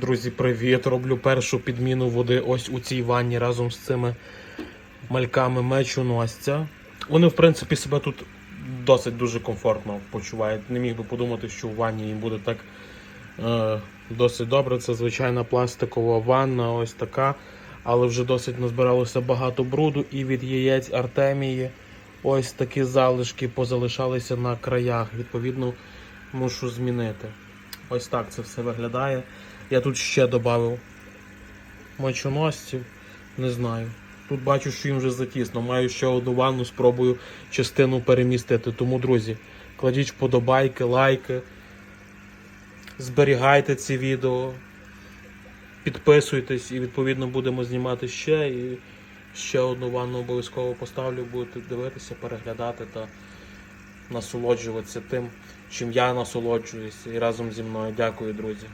Друзі, привіт! Роблю першу підміну води ось у цій ванні разом з цими мальками мечу Настя. Вони, в принципі, себе тут досить дуже комфортно почувають. Не міг би подумати, що в ванні їм буде так е, досить добре. Це звичайна пластикова ванна, ось така. Але вже досить назбиралося багато бруду і від яєць Артемії. Ось такі залишки позалишалися на краях. Відповідно, мушу змінити. Ось так це все виглядає. Я тут ще додав мочоносців, не знаю. Тут бачу, що їм вже затісно. Маю ще одну ванну, спробую частину перемістити. Тому, друзі, кладіть вподобайки, лайки, зберігайте ці відео, підписуйтесь і відповідно будемо знімати ще. І ще одну ванну обов'язково поставлю, будете дивитися, переглядати та насолоджуватися тим, чим я насолоджуюся і разом зі мною. Дякую, друзі.